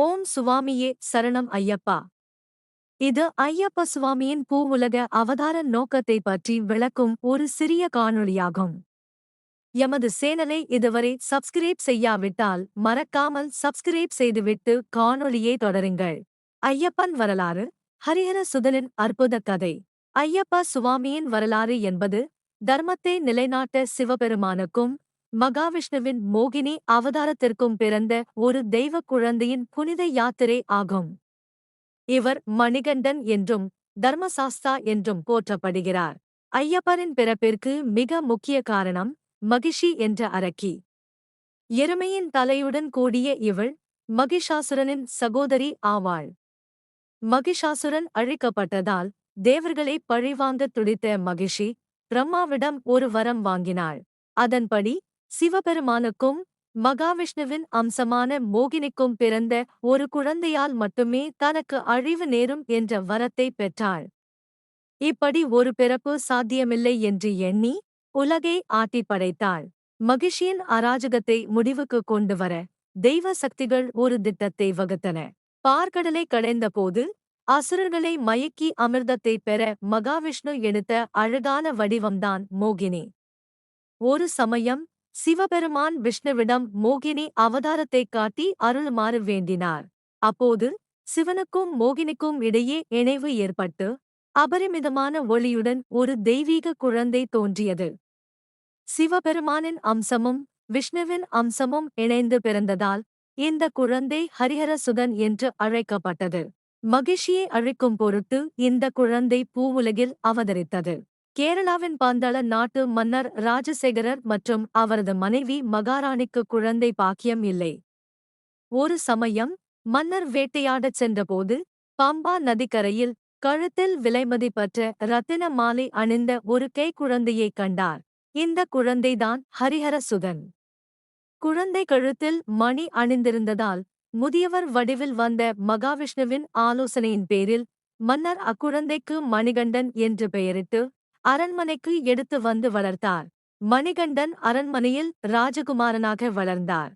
ஓம் சுவாமியே சரணம் ஐயப்பா. இது ஐயப்ப சுவாமியின் பூவுலக அவதார நோக்கத்தை பற்றி விளக்கும் ஒரு சிறிய காணொளியாகும். எமது சேனலை இதுவரை சப்ஸ்கிரைப் செய்யாவிட்டால் மறக்காமல் சப்ஸ்கிரைப் செய்துவிட்டு காணொளியை தொடருங்கள். ஐயப்பன் வரலாறு ஹரிஹர சுதலின் அற்புத கதை. ஐயப்ப சுவாமியின் வரலாறு என்பது தர்மத்தை நிலைநாட்ட சிவபெருமானுக்கும் மகாவிஷ்ணுவின் மோகினி அவதாரத்திற்கும் பிறந்த ஒரு தெய்வக் குழந்தையின் புனித யாத்திரை ஆகும். இவர் மணிகண்டன் என்றும் தர்மசாஸ்தா என்றும் போற்றப்படுகிறார். ஐயப்பரின் பிறப்பிற்கு மிக முக்கிய காரணம் மகிஷி என்ற அரக்கி. எருமையின் தலையுடன் கூடிய இவள் மகிஷாசுரனின் சகோதரி ஆவாள். மகிஷாசுரன் அழிக்கப்பட்டதால் தேவர்களை பழிவாங்க துடித்த மகிஷி பிரம்மாவிடம் ஒரு வரம் வாங்கினாள். அதன்படி சிவபெருமானுக்கும் மகாவிஷ்ணுவின் அம்சமான மோகினிக்கும் பிறந்த ஒரு குழந்தையால் மட்டுமே தனக்கு அழிவு நேரும் என்ற வரத்தை பெற்றாள். இப்படி ஒரு பிறப்பு சாத்தியமில்லை என்று எண்ணி உலகை ஆட்டி படைத்தாள். மகிஷியின் அராஜகத்தை முடிவுக்கு கொண்டு வர தெய்வ சக்திகள் ஒரு திட்டத்தை வகுத்தன. பார்க்கடலை கடைந்தபோது அசுரர்களை மயக்கி அமிர்தத்தை பெற மகாவிஷ்ணு எடுத்த அழகான வடிவம்தான் மோகினி. ஒரு சமயம் சிவபெருமான் விஷ்ணுவிடம் மோகினி அவதாரத்தைக் காட்டி அருளுமாறு வேண்டினார். அப்போது சிவனுக்கும் மோகினிக்கும் இடையே இணைவு ஏற்பட்டு அபரிமிதமான ஒளியுடன் ஒரு தெய்வீக குழந்தை தோன்றியது. சிவபெருமானின் அம்சமும் விஷ்ணுவின் அம்சமும் இணைந்து பிறந்ததால் இந்த குழந்தை ஹரிஹர சுதன் என்று அழைக்கப்பட்டது. மகிழ்ச்சியை அழிக்கும் பொருட்டு இந்த குழந்தை பூவுலகில் அவதரித்தது. கேரளாவின் பாந்தாள நாட்டு மன்னர் ராஜசேகரர் மற்றும் அவரது மனைவி மகாராணிக்கு குழந்தை பாக்கியம் இல்லை. ஒரு சமயம் மன்னர் வேட்டையாடச் சென்றபோது பம்பா நதிக்கரையில் கழுத்தில் விலைமதிப்பற்ற ரத்தின மாலை அணிந்த ஒரு கை குழந்தையைக் கண்டார். இந்த குழந்தைதான் ஹரிஹர சுதன். குழந்தை கழுத்தில் மணி அணிந்திருந்ததால் முதியவர் வடிவில் வந்த மகாவிஷ்ணுவின் ஆலோசனையின் பேரில் மன்னர் அக்குழந்தைக்கு மணிகண்டன் என்று பெயரிட்டு அரண்மனைக்கு எடுத்து வந்து வளர்த்தார். மணிகண்டன் அரண்மனையில் ராஜகுமாரனாக வளர்ந்தார்.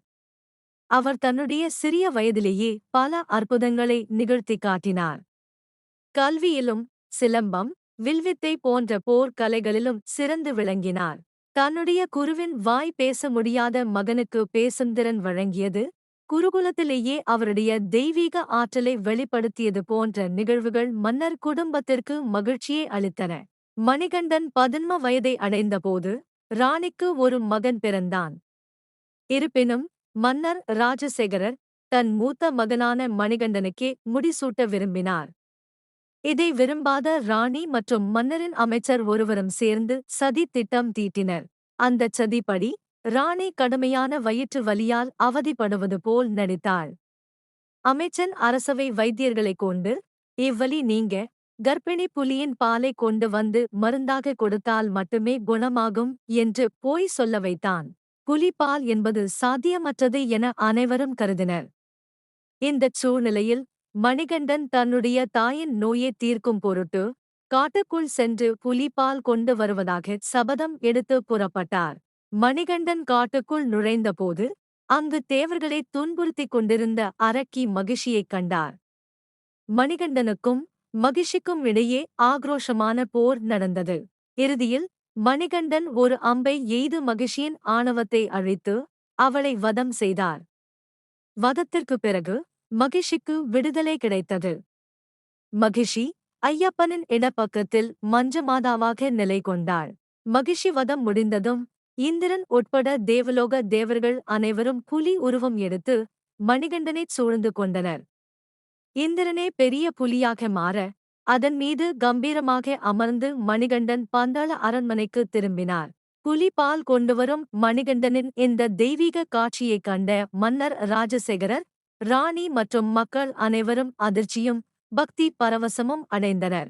அவர் தன்னுடைய சிறிய வயதிலேயே பல அற்புதங்களை நிகழ்த்தி காட்டினார். கல்வியிலும் சிலம்பம் வில்வித்தை போன்ற போர் கலைகளிலும் சிறந்து விளங்கினார். தன்னுடைய குருவின் வாய் பேச முடியாத மகனுக்கு பேசும் திறன் வழங்கியது குருகுலத்திலேயே அவருடைய தெய்வீக ஆற்றலை வெளிப்படுத்தியது போன்ற நிகழ்வுகள் மன்னர் குடும்பத்திற்கு மகிழ்ச்சியை அளித்தன. மணிகண்டன் பதின்ம வயதை அடைந்தபோது ராணிக்கு ஒரு மகன் பிறந்தான். இருப்பினும் மன்னர் ராஜசேகரர் தன் மூத்த மகனான மணிகண்டனுக்கே முடிசூட்ட விரும்பினார். இதை விரும்பாத ராணி மற்றும் மன்னரின் அமைச்சர் ஒருவரும் சேர்ந்து சதி திட்டம் தீட்டினர். அந்தச் சதிப்படி ராணி கடுமையான வயிற்று வலியால் அவதிப்படுவது போல் நடித்தாள். அமைச்சன் அரசவை வைத்தியர்களைக் கொண்டு இவ்வலி நீங்க கர்ப்பிணி புலியின் பாலை கொண்டு வந்து மருந்தாக கொடுத்தால் மட்டுமே குணமாகும் என்று போய் சொல்ல வைத்தான். புலிப்பால் என்பது சாத்தியமற்றது என அனைவரும் கருதினர். இந்தச் சூழ்நிலையில் மணிகண்டன் தன்னுடைய தாயின் நோயை தீர்க்கும் பொருட்டு காட்டுக்குள் சென்று புலிப்பால் கொண்டு வருவதாக சபதம் எடுத்து புறப்பட்டார். மணிகண்டன் காட்டுக்குள் நுழைந்தபோது அங்கு தேவர்களை துன்புறுத்திக் கொண்டிருந்த அரக்கி மகிஷியைக் கண்டார். மணிகண்டனுக்கும் மகிஷிக்கும் இடையே ஆக்ரோஷமான போர் நடந்தது. இறுதியில் மணிகண்டன் ஒரு அம்பை எய்து மகிஷியின் ஆணவத்தை அழித்து அவளை வதம் செய்தார். வதத்திற்குப் பிறகு மகிஷிக்கு விடுதலை கிடைத்தது. மகிஷி ஐயப்பனின் இடப்பக்கத்தில் மஞ்சமாதாவாக நிலை கொண்டாள். மகிஷி வதம் முடிந்ததும் இந்திரன் உட்பட தேவலோக தேவர்கள் அனைவரும் புலி உருவம் எடுத்து மணிகண்டனைச் சூழ்ந்து கொண்டனர். இந்திரனே பெரிய புலியாக மாற அதன் மீது கம்பீரமாக அமர்ந்து மணிகண்டன் பந்தாள அரண்மனைக்கு திரும்பினார். புலி பால் கொண்டுவரும் மணிகண்டனின் இந்த தெய்வீக காட்சியைக் கண்ட மன்னர் ராஜசேகரர் ராணி மற்றும் மக்கள் அனைவரும் அதிர்ச்சியும் பக்தி பரவசமும் அடைந்தனர்.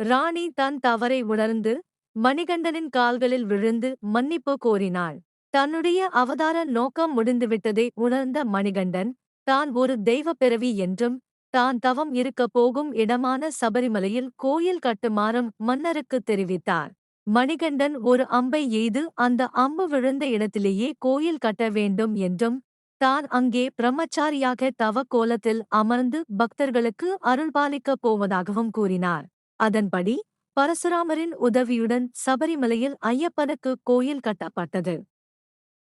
ராணி தன் தவறை உணர்ந்து மணிகண்டனின் கால்களில் விழுந்து மன்னிப்பு கோரினாள். தன்னுடைய அவதார நோக்கம் முடிந்துவிட்டதை உணர்ந்த மணிகண்டன் தான் ஒரு தெய்வ பிறவி என்றும் தான் தவம் இருக்கப் போகும் இடமான சபரிமலையில் கோயில் கட்டுமாறும் மன்னருக்கு தெரிவித்தார். மணிகண்டன் ஒரு அம்பை எய்து அந்த அம்பு விழுந்த இடத்திலேயே கோயில் கட்ட வேண்டும் என்றும் தான் அங்கே பிரம்மச்சாரியாக தவ கோலத்தில் அமர்ந்து பக்தர்களுக்கு அருள்பாலிக்கப் போவதாகவும் கூறினார். அதன்படி பரசுராமரின் உதவியுடன் சபரிமலையில் ஐயப்பனுக்கு கோயில் கட்டப்பட்டது.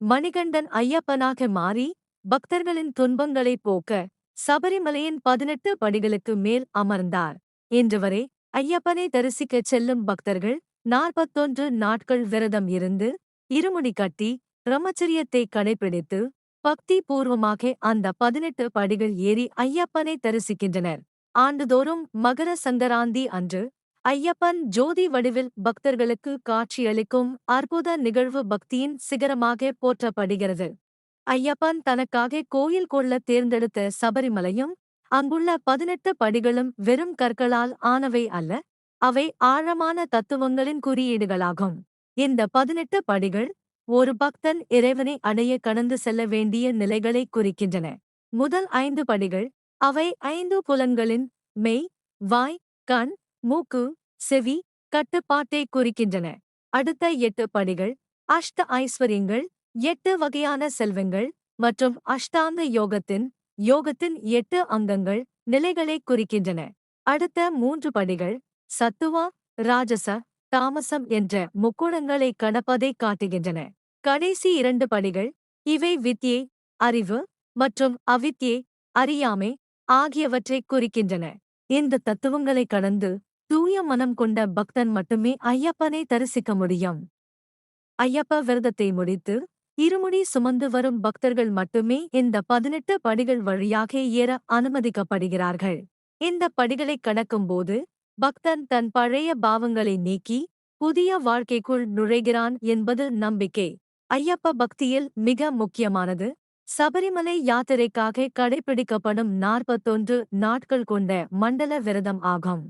மணிகண்டன் ஐயப்பனாக மாறி பக்தர்களின் துன்பங்களைப் போக்க சபரிமலையின் பதினெட்டு படிகளுக்கு மேல் அமர்ந்தார். இன்று வரை ஐயப்பனை தரிசிக்கச் செல்லும் பக்தர்கள் நாற்பத்தொன்று நாட்கள் விரதம் இருந்து இருமுடி கட்டி பிரம்மச்சரியத்தை கடைபிடித்து பக்தி பூர்வமாக அந்த பதினெட்டு படிகள் ஏறி ஐயப்பனை தரிசிக்கின்றனர். ஆண்டுதோறும் மகர சங்கராந்தி அன்று ஐயப்பன் ஜோதி வடிவில் பக்தர்களுக்கு காட்சியளிக்கும் அற்புத நிகழ்வு பக்தியின் சிகரமாக போற்றப்படுகிறது. ஐயப்பன் தனக்காக கோயில் கொள்ள தேர்ந்தெடுத்த சபரிமலையும் அங்குள்ள பதினெட்டு படிகளும் வெறும் கற்களால் ஆனவை அல்ல அவை ஆழமான தத்துவங்களின் குறியீடுகளாகும். இந்த பதினெட்டு படிகள் ஒரு பக்தன் இறைவனை அடைய கடந்து செல்ல வேண்டிய நிலைகளை குறிக்கின்றன. முதல் ஐந்து படிகள் அவை ஐந்து புலன்களின் மெய் வாய் கண் மூக்கு செவி கட்டுப்பாட்டை குறிக்கின்றன. அடுத்த எட்டு படிகள் அஷ்ட ஐஸ்வர்யங்கள் எட்டு வகையான செல்வங்கள் மற்றும் அஷ்டாங்க யோகத்தின் யோகத்தின் எட்டு அங்கங்கள் நிலைகளை குறிக்கின்றன. அடுத்த மூன்று படிகள் சத்துவா ராஜச தாமசம் என்ற முக்குணங்களை கடப்பதை காட்டுகின்றன. கடைசி இரண்டு படிகள் இவை வித்யே அறிவு மற்றும் அவித்யே அறியாமை ஆகியவற்றை குறிக்கின்றன. இந்த தத்துவங்களை கடந்து தூய மனம் கொண்ட பக்தன் மட்டுமே ஐயப்பனை தரிசிக்க முடியும். ஐயப்ப விரதத்தை முடித்து இருமுடி சுமந்து வரும் பக்தர்கள் மட்டுமே இந்த பதினெட்டு படிகள் வழியாக ஏற அனுமதிக்கப்படுகிறார்கள். இந்த படிகளை கடக்கும்போது பக்தன் தன் பழைய பாவங்களை நீக்கி புதிய வாழ்க்கைக்குள் நுழைகிறான் என்பது நம்பிக்கை. ஐயப்ப பக்தியில் மிக முக்கியமானது. சபரிமலை யாத்திரைக்காக கடைபிடிக்கப்படும் நாற்பத்தொன்று நாட்கள் கொண்ட மண்டல விரதம் ஆகும்.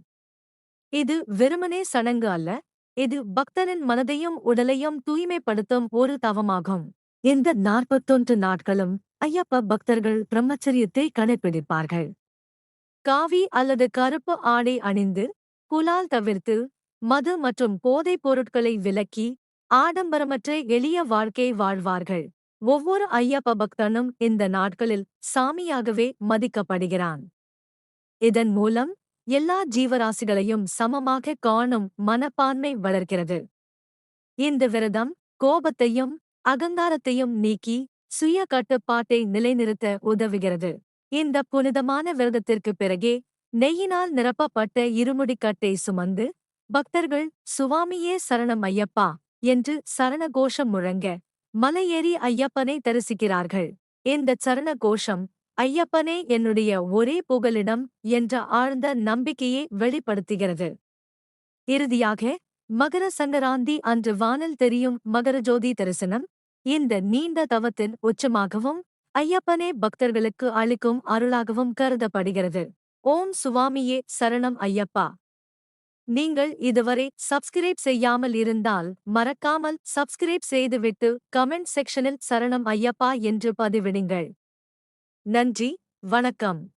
இது வெறுமனே சடங்கு அல்ல இது பக்தனின் மனதையும் உடலையும் தூய்மைப்படுத்தும் ஒரு தவமாகும். இந்த நாற்பத்தொன்று நாட்களும் ஐயப்ப பக்தர்கள் பிரம்மச்சரியத்தை கடைபிடிப்பார்கள் காவி அல்லது கருப்பு ஆடை அணிந்து குலால் தவிர்த்து மது மற்றும் போதைப் பொருட்களை விலக்கி ஆடம்பரமற்ற எளிய வாழ்க்கை வாழ்வார்கள். ஒவ்வொரு ஐயப்ப பக்தனும் இந்த நாட்களில் சாமியாகவே மதிக்கப்படுகிறான். இதன் மூலம் எல்லா ஜீவராசிகளையும் சமமாக காணும் மனப்பான்மை வளர்க்கிறது இந்த விரதம் கோபத்தையும் அகங்காரத்தையும் நீக்கி சுய கட்டுப்பாட்டை நிலைநிறுத்த உதவுகிறது. இந்த புனிதமான விரதத்திற்கு பிறகே நெய்யினால் நிரப்பப்பட்ட இருமுடிக்கட்டை சுமந்து பக்தர்கள் சுவாமியே சரணம் ஐயப்பா என்று சரண கோஷம் முழங்க மலையேறி ஐயப்பனை தரிசிக்கிறார்கள். இந்த சரண கோஷம் ஐயப்பனே என்னுடைய ஒரே புகலிடம் என்ற ஆழ்ந்த நம்பிக்கையை வெளிப்படுத்துகிறது. இறுதியாக மகர சங்கராந்தி அன்று வானில் தெரியும் மகரஜோதி தரிசனம் இந்த நீண்ட தவத்தின் உச்சமாகவும் ஐயப்பனே பக்தர்களுக்கு அளிக்கும் அருளாகவும் கருதப்படுகிறது. ஓம் சுவாமியே சரணம் ஐயப்பா! நீங்கள் இதுவரை சப்ஸ்கிரைப் செய்யாமல் இருந்தால் மறக்காமல் சப்ஸ்கிரைப் செய்துவிட்டு கமெண்ட் செக்ஷனில் சரணம் ஐயப்பா என்று பதிவிடுங்கள். நன்றி வணக்கம்.